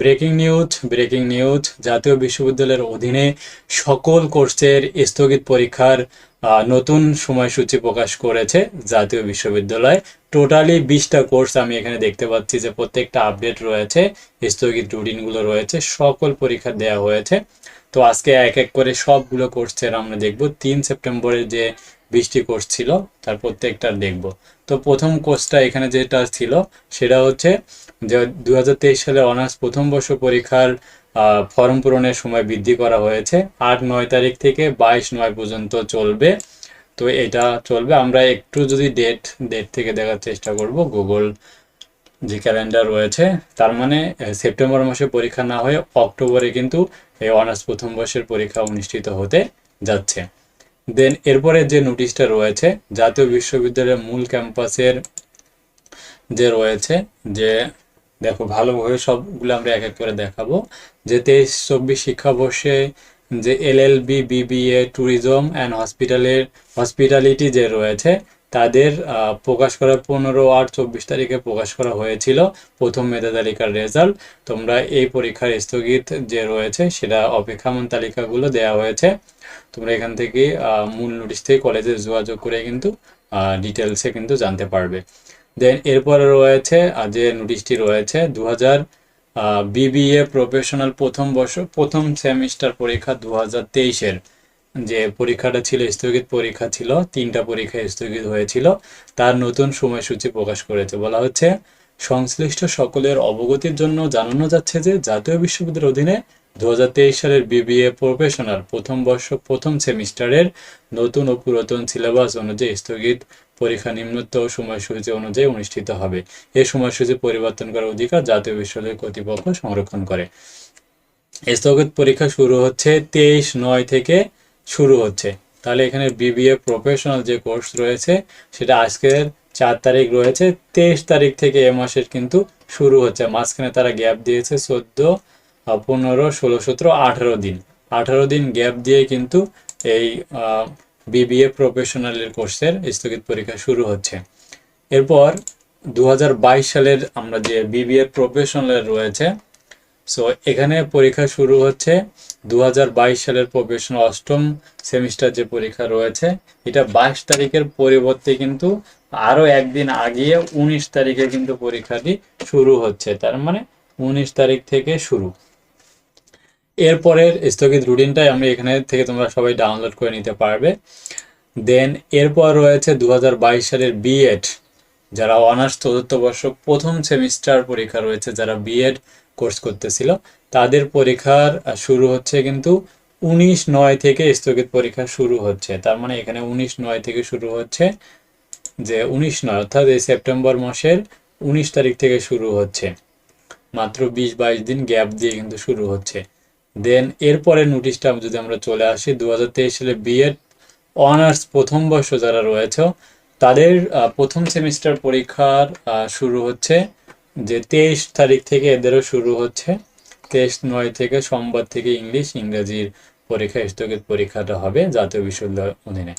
Breaking news breaking news, জাতীয় বিশ্ববিদ্যালয়ের অধীনে সকল কোর্সের স্থগিত পরীক্ষার নতুন সময়সূচি প্রকাশ করেছে জাতীয় বিশ্ববিদ্যালয়। টোটালি বিশটা কোর্স আমি এখানে দেখতে পাচ্ছি যে প্রত্যেকটা আপডেট রয়েছে, স্থগিত রুটিনগুলো রয়েছে, সকল পরীক্ষা দেওয়া হয়েছে। তো আজকে এক এক করে সবগুলো কোর্সের আমরা দেখব। তিন সেপ্টেম্বরের যে বিশটি কোর্স ছিল, তার প্রত্যেকটা দেখব। তো প্রথম কোর্সটা এখানে যেটা ছিল, সেটা হচ্ছে যে দু সালের অনার্স প্রথম বর্ষ পরীক্ষার ফর্ম পূরণের সময় বৃদ্ধি করা হয়েছে। আট, নয় তারিখ থেকে বাইশ, নয় পর্যন্ত চলবে। তো এটা চলবে। আমরা একটু যদি ডেট ডেট থেকে দেখার চেষ্টা করব। গুগল যে ক্যালেন্ডার রয়েছে, তার মানে সেপ্টেম্বর মাসে পরীক্ষা না হয়ে অক্টোবরে কিন্তু এই অনার্স প্রথম বর্ষের পরীক্ষা অনুষ্ঠিত হতে যাচ্ছে। দেন এরপরে যে নোটিশটা রয়েছে, জাতীয় বিশ্ববিদ্যালয়ের মূল ক্যাম্পাসের যে রয়েছে, যে দেখো ভালোভাবে সবগুলো আমরা এক এক করে দেখাবো। যে তেইশ, চব্বিশ শিক্ষাবর্ষে যে L L B BBA tourism and হসপিটালের হসপিটালিটি যে রয়েছে তাদের প্রকাশ করা পনেরো আট চব্বিশ তারিখে প্রকাশ করা হয়েছিল প্রথম মেধা তালিকার রেজাল্ট। তোমরা এই পরীক্ষার স্থগিত যে রয়েছে সেটা অপেক্ষামান তালিকাগুলো দেওয়া হয়েছে। তোমরা এখান থেকে মূল নোটিশ থেকে কলেজে যোগাযোগ করে কিন্তু ডিটেলসে কিন্তু জানতে পারবে। দেন এরপরে রয়েছে যে নোটিশটি রয়েছে দু হাজার বিবিএ প্রফেশনাল প্রথম বর্ষ, প্রথম সেমিস্টার পরীক্ষা দু হাজার তেইশের। যে পরীক্ষাটা ছিল, স্থগিত পরীক্ষা ছিল, তিনটা পরীক্ষা স্থগিত হয়েছিল, তার নতুন সময়সূচি প্রকাশ করেছে। বলা হচ্ছে, সংশ্লিষ্ট সকলের অবগতির জন্য জানানো যাচ্ছে যে, জাতীয় বিশ্ববিদ্যালয়ের অধীনে দুই হাজার তেইশ সালের বিবিএ প্রফেশনাল প্রথম বর্ষ, প্রথম সেমিস্টারের নতুন ও পুরাতন সিলেবাস অনুযায়ী স্থগিত পরীক্ষা নিম্নোক্ত সময়সূচি অনুযায়ী অনুষ্ঠিত হবে। এই সময়সূচি পরিবর্তন করার অধিকার জাতীয় বিশ্ববিদ্যালয় কর্তৃপক্ষ সংরক্ষণ করে। স্থগিত পরীক্ষা শুরু হচ্ছে তেইশ নয় থেকে শুরু হচ্ছে। তাহলে এখানে বিবিএ প্রফেশনাল যে কোর্স রয়েছে, সেটা আজকের চার তারিখ রয়েছে, তেইশ তারিখ থেকে এ মাসের কিন্তু শুরু হচ্ছে। মাঝখানে তারা গ্যাপ দিয়েছে চোদ্দ পনেরো, ষোলো, সতেরো, আঠারো দিন। আঠারো দিন গ্যাপ দিয়ে কিন্তু এই বিবিএ প্রফেশনালের কোর্সের স্থগিত পরীক্ষা শুরু হচ্ছে। এরপর দু হাজার বাইশ সালের আমরা যে বিবিএ প্রফেশনাল রয়েছে সো এখানে পরীক্ষা শুরু হচ্ছে দু হাজার বাইশ সালের প্রফেশনাল অষ্টম সেমিস্টার যে পরীক্ষা রয়েছে, এটা বাইশ তারিখের পরিবর্তে কিন্তু আরও একদিন আগিয়ে উনিশ তারিখে কিন্তু পরীক্ষাটি শুরু হচ্ছে, তার মানে উনিশ তারিখ থেকে শুরু। এরপরের স্থগিত রুটিনটাই আমি এখানে থেকে তোমরা সবাই ডাউনলোড করে নিতে পারবে। দেন এরপর রয়েছে দু হাজার বাইশ সালের বিএড যারা অনার্স চতুর্থ বর্ষ প্রথম সেমিস্টার পরীক্ষা রয়েছে, যারা বিএড কোর্স করতেছিল। তাদের পরীক্ষার শুরু হচ্ছে কিন্তু উনিশ নয় থেকে স্থগিত পরীক্ষা শুরু হচ্ছে। তার মানে এখানে উনিশ নয় থেকে শুরু হচ্ছে যে উনিশ নয়, অর্থাৎ এই সেপ্টেম্বর মাসের উনিশ তারিখ থেকে শুরু হচ্ছে। মাত্র বিশ বাইশ দিন গ্যাপ দিয়ে কিন্তু শুরু হচ্ছে। দেন এরপরে নোটিশটা যদি আমরা চলে আসি দু হাজার তেইশ সালে বিএড অনার্স প্রথম বর্ষ যারা রয়েছে, তাদের প্রথম সেমিস্টার পরীক্ষার শুরু হচ্ছে যে তেইশ তারিখ থেকে এদেরও শুরু হচ্ছে। তেইশ নয় থেকে সোমবার থেকে ইংলিশ, ইংরেজির পরীক্ষা, স্থগিত পরীক্ষাটা হবে জাতীয় বিশ্ববিদ্যালয়ের অধীনে।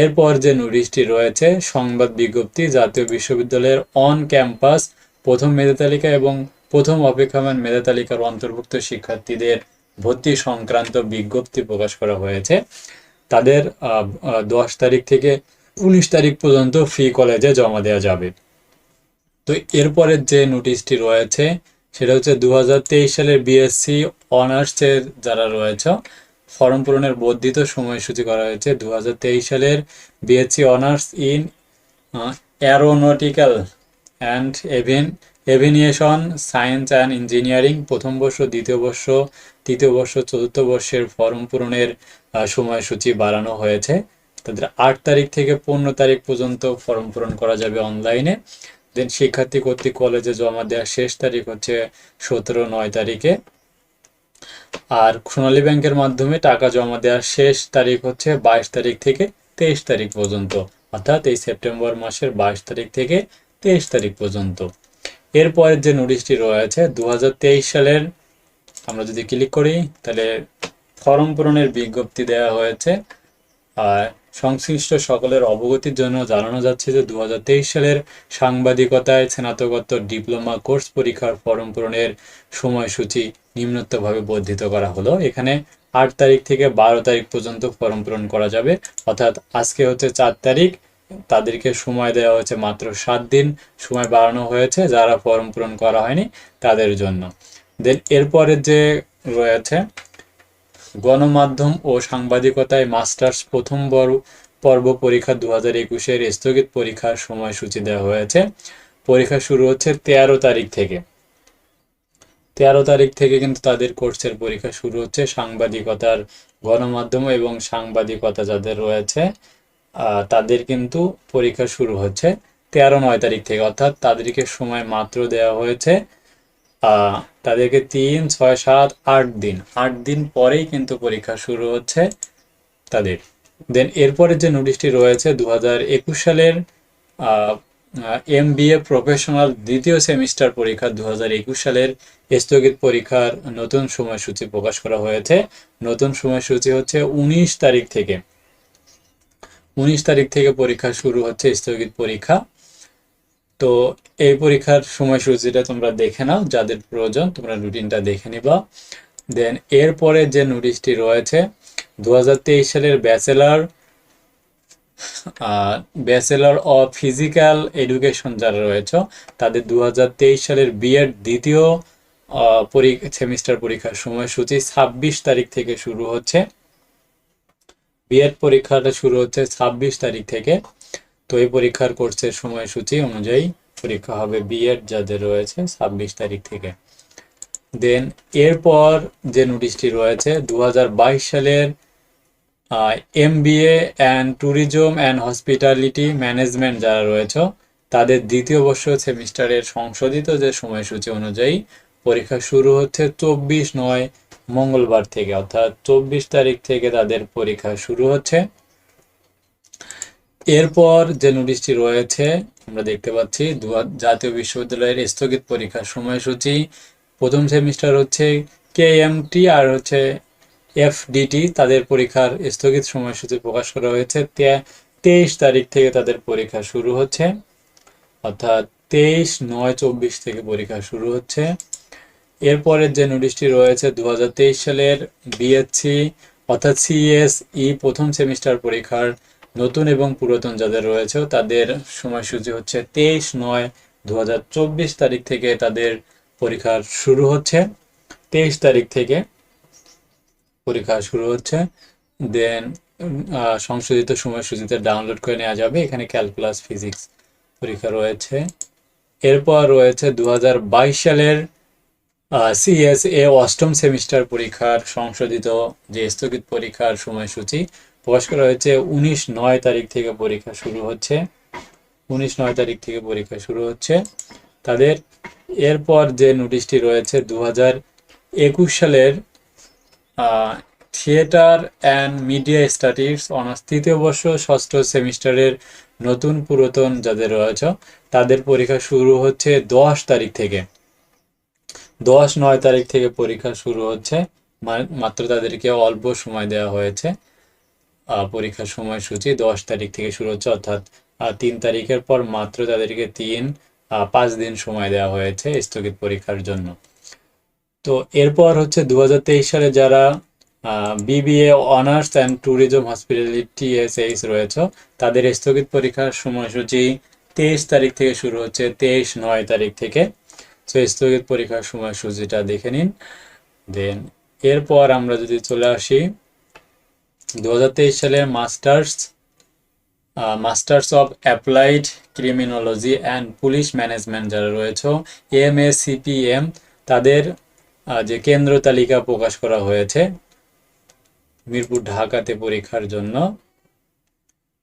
এরপর যে নোটিশটি রয়েছে, সংবাদ বিজ্ঞপ্তি, জাতীয় বিশ্ববিদ্যালয়ের অন ক্যাম্পাস, প্রথম মেধা তালিকা এবং প্রথম অপেক্ষামান মেধা তালিকার অন্তর্ভুক্ত শিক্ষার্থীদের ভর্তি সংক্রান্ত বিজ্ঞপ্তি প্রকাশ করা হয়েছে। তাদের দশ তারিখ থেকে উনিশ তারিখ পর্যন্ত ফ্রি কলেজে জমা দেওয়া যাবে। তো এরপরের যে নোটিশটি রয়েছে, সেটা হচ্ছে দু হাজার তেইশ সালের বিএসসি অনার্সের যারা রয়েছে, ফর্ম পূরণের বর্ধিত সময়সূচি করা হয়েছে দু হাজার তেইশ সালের BSc honours in aeronautical and Evin aviation science and engineering প্রথম বর্ষ, দ্বিতীয় বর্ষ, তৃতীয় বর্ষ, চতুর্থ বর্ষের ফর্ম পূরণের সময়সূচি বাড়ানো হয়েছে। তাদের আট তারিখ থেকে পনেরো তারিখ পর্যন্ত ফর্ম পূরণ করা যাবে অনলাইনে দেন শিক্ষার্থী কর্তৃক কলেজে জমা দেওয়ার শেষ তারিখ হচ্ছে সতেরো নয় তারিখে। আর সোনালী ব্যাংকের মাধ্যমে টাকা জমা দেওয়ার শেষ তারিখ হচ্ছে বাইশ তারিখ থেকে তেইশ তারিখ পর্যন্ত। অর্থাৎ এই সেপ্টেম্বর মাসের বাইশ তারিখ থেকে তেইশ তারিখ পর্যন্ত। এরপরের যে নোটিশটি রয়েছে দু হাজার তেইশ সালের, আমরা যদি ক্লিক করি, তাহলে ফর্ম পূরণের বিজ্ঞপ্তি দেওয়া হয়েছে। সংশ্লিষ্ট সকলের অবগতির জন্য জানানো যাচ্ছে যে দু হাজার তেইশ সালের সাংবাদিকতায় স্নাতকোত্তর ডিপ্লোমা কোর্স পরীক্ষার ফর্ম পূরণের সময়সূচি নিম্নোক্তভাবে বর্ধিত করা হলো। এখানে আট তারিখ থেকে বারো তারিখ পর্যন্ত ফর্ম পূরণ করা যাবে। অর্থাৎ আজকে হচ্ছে চার তারিখ, তাদেরকে সময় দেওয়া হয়েছে মাত্র সাত দিন, সময় বাড়ানো হয়েছে যারা ফর্ম পূরণ করা হয়নি তাদের জন্য। দেন এরপরে যে রয়েছে গণমাধ্যম ও সাংবাদিকতায় মাস্টার্স প্রথম বড় পর্ব পরীক্ষা দু হাজার একুশের স্থগিত পরীক্ষার সময়সূচি দেওয়া হয়েছে। পরীক্ষা শুরু হচ্ছে তেরো তারিখ থেকে। তেরো তারিখ থেকে কিন্তু তাদের কোর্সের পরীক্ষা শুরু হচ্ছে সাংবাদিকতার গণমাধ্যম এবং সাংবাদিকতা যাদের রয়েছে তাদের কিন্তু পরীক্ষা শুরু হচ্ছে তেরো নয় তারিখ থেকে। অর্থাৎ তাদেরকে সময় মাত্র দেওয়া হয়েছে তাদেরকে তিন, ছয়, সাত, আট দিন। আট দিন পরেই কিন্তু পরীক্ষা শুরু হচ্ছে তাদের। দেন এরপরে যে নোটিশটি রয়েছে দু সালের এম বি এ প্রফেশনাল দ্বিতীয় সেমিস্টার পরীক্ষা দু হাজার একুশ সালের স্থগিত পরীক্ষার নতুন সময়সূচি প্রকাশ করা হয়েছে। নতুন সময়সূচি হচ্ছে উনিশ তারিখ থেকে। উনিশ তারিখ থেকে পরীক্ষা শুরু হচ্ছে স্থগিত পরীক্ষা। তো এই পরীক্ষার সময়সূচিটা তোমরা দেখে নাও, যাদের প্রয়োজন তোমরা রুটিনটা দেখে নিবা। দেন এরপরে যে নোটিশটি রয়েছে, দুহাজার তেইশ সালের bachelor bachelor of physical education যারা রয়েছে, তাদের দু হাজার তেইশ সালের বিএড দ্বিতীয় সেমিস্টার পরীক্ষার সময়সূচি ছাব্বিশ তারিখ থেকে শুরু হচ্ছে। বিএড পরীক্ষাটা শুরু হচ্ছে ছাব্বিশ তারিখ থেকে। তো এই পরীক্ষার কোর্সের সময়সূচি অনুযায়ী পরীক্ষা হবে বিএড যাদের রয়েছে ছাব্বিশ তারিখ থেকে। দেন এরপর যে নোটিশটি রয়েছে, দুহাজার বাইশ সালের M B A and tourism and hospitality management যারা রয়েছে, তাদের দ্বিতীয় বর্ষ সেমিস্টারের সংশোধিত যে সময়সূচি অনুযায়ী পরীক্ষা শুরু হচ্ছে চব্বিশ নয় মঙ্গলবার থেকে, অর্থাৎ চব্বিশ তারিখ থেকে তাদের পরীক্ষা শুরু হচ্ছে। এরপর যে নোটিশটি রয়েছে, আমরা দেখতে পাচ্ছি জাতীয় বিশ্ববিদ্যালয়ের স্থগিত পরীক্ষার সময়সূচি প্রথম সেমিস্টার হচ্ছে কে কেএমটি আর হচ্ছে এফডিটি তাদের পরীক্ষার স্থগিত সময়সূচি প্রকাশ করা হয়েছে তেইশ তারিখ থেকে তাদের পরীক্ষা শুরু হচ্ছে। অর্থাৎ তেইশ নয় চব্বিশ থেকে পরীক্ষা শুরু হচ্ছে। এরপরের যে নোটিশটি রয়েছে দু হাজার তেইশ সালের বিএসসি অর্থাৎ সিএসই প্রথম সেমিস্টার পরীক্ষার নতুন এবং পুরাতন যাদের রয়েছে, তাদের সময়সূচি হচ্ছে তেইশ নয় দু তারিখ থেকে তাদের পরীক্ষা শুরু হচ্ছে। তেইশ তারিখ থেকে পরীক্ষা শুরু হচ্ছে। দেন সংশোধিত সময়সূচিতে ডাউনলোড করে নেওয়া যাবে। এখানে ক্যালকুলাস, ফিজিক্স পরীক্ষা রয়েছে। এরপর রয়েছে দু হাজার বাইশ সালের সিএসএ অষ্টম সেমিস্টার পরীক্ষার সংশোধিত যে স্থগিত পরীক্ষার সময়সূচি প্রকাশ করা হয়েছে উনিশ নয় তারিখ থেকে পরীক্ষা শুরু হচ্ছে। উনিশ নয় তারিখ থেকে পরীক্ষা শুরু হচ্ছে। তাদের এরপর যে নোটিশটি রয়েছে দু একুশ সালের theatre and media studies honours তৃতীয় বর্ষ ষষ্ঠ সেমিস্টারের নতুন পুরাতন যাদের রয়েছে, তাদের পরীক্ষা শুরু হচ্ছে দশ তারিখ থেকে। দশ নয় তারিখ থেকে পরীক্ষা শুরু হচ্ছে। মাত্র তাদেরকে অল্প সময় দেওয়া হয়েছে। পরীক্ষার সময়সূচি দশ তারিখ থেকে শুরু হচ্ছে, অর্থাৎ তিন তারিখের পর মাত্র তাদেরকে তিন পাঁচ দিন সময় দেওয়া হয়েছে স্থগিত পরীক্ষার জন্য। তো এরপর হচ্ছে দুহাজার তেইশ সালে যারা BBA honours and tourism hospitality SH রয়েছে, তাদের স্থগিত পরীক্ষার সময়সূচি তেইশ তারিখ থেকে শুরু হচ্ছে, তেইশ নয় তারিখ থেকে। তো স্থগিত পরীক্ষার সময়সূচিটা দেখে নিন। দেন এরপর আমরা যদি চলে আসি দু হাজার তেইশ সালের masters masters of applied criminology and police management যারা রয়েছে, এম এ সিপিএম তাদের যে কেন্দ্র তালিকা প্রকাশ করা হয়েছে, মিরপুর ঢাকাতে পরীক্ষার জন্য।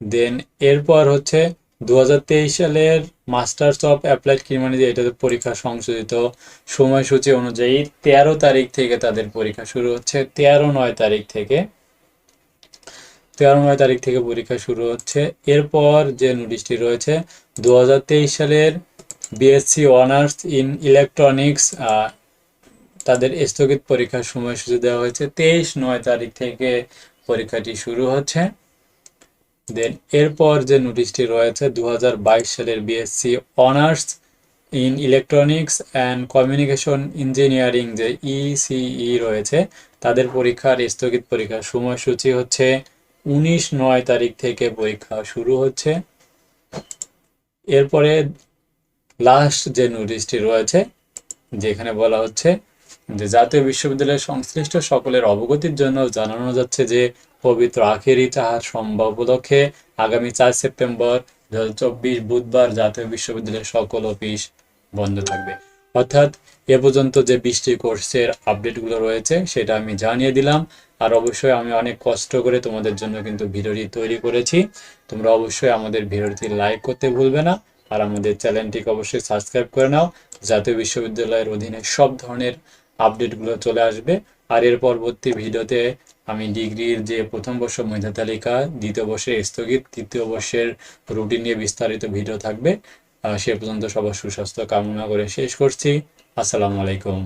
দেন এরপর হচ্ছে দু হাজার তেইশ সালের মাস্টার্স অফ অ্যাপ্লাইড ক্রিমিনোলজি এটাতে পরীক্ষা সংশোধিত সময়সূচি অনুযায়ী তেরো তারিখ থেকে তাদের পরীক্ষা শুরু হচ্ছে, তেরো নয় তারিখ থেকে। তেরো নয় তারিখ থেকে পরীক্ষা শুরু হচ্ছে। এরপর যে নোটিশটি রয়েছে দু সালের বিএসসি অনার্স ইন ইলেকট্রনিক্স তাদের স্থগিত পরীক্ষার সময়সূচি দেওয়া হয়েছে। তেইশ নয় তারিখ থেকে পরীক্ষাটি শুরু হচ্ছে। দেন এরপর যে নোটিশটি রয়েছে দু হাজার বাইশ সালের BSc honours in electronics and communication engineering যে ইসিই রয়েছে, তাদের পরীক্ষার স্থগিত পরীক্ষার সময়সূচি হচ্ছে উনিশ নয় তারিখ থেকে পরীক্ষা শুরু হচ্ছে। এরপরে লাস্ট যে নোটিশটি রয়েছে, যেখানে বলা হচ্ছে যে জাতীয় বিশ্ববিদ্যালয়ের সংশ্লিষ্ট সকলের অবগতির জন্য জানানো যাচ্ছে যে, পবিত্র আখেরি চাহার সম্ভব উপলক্ষে আগামী চার সেপ্টেম্বর দু হাজার চব্বিশ বুধবার জাতীয় বিশ্ববিদ্যালয়ের সকল অফিস বন্ধ থাকবে। অর্থাৎ এ পর্যন্ত যে বৃষ্টি কোর্সের আপডেটগুলো রয়েছে, সেটা আমি জানিয়ে দিলাম। আর অবশ্যই আমি অনেক কষ্ট করে তোমাদের জন্য কিন্তু ভিডিওটি তৈরি করেছি। তোমরা অবশ্যই আমাদের ভিডিওটি লাইক করতে ভুলবে না। আর আমাদের চ্যানেলটিকে অবশ্যই সাবস্ক্রাইব করে নাও। জাতীয় বিশ্ববিদ্যালয়ের অধীনে সব ধরনের আপডেটগুলো চলে আসবে। আর এর পরবর্তী ভিডিওতে আমি ডিগ্রির যে প্রথম বর্ষ মেধা তালিকা দ্বিতীয় বর্ষের স্থগিত, তৃতীয় বর্ষের রুটিন নিয়ে বিস্তারিত ভিডিও থাকবে। সে পর্যন্ত সবার সুস্বাস্থ্য কামনা করে শেষ করছি। আসসালামু আলাইকুম।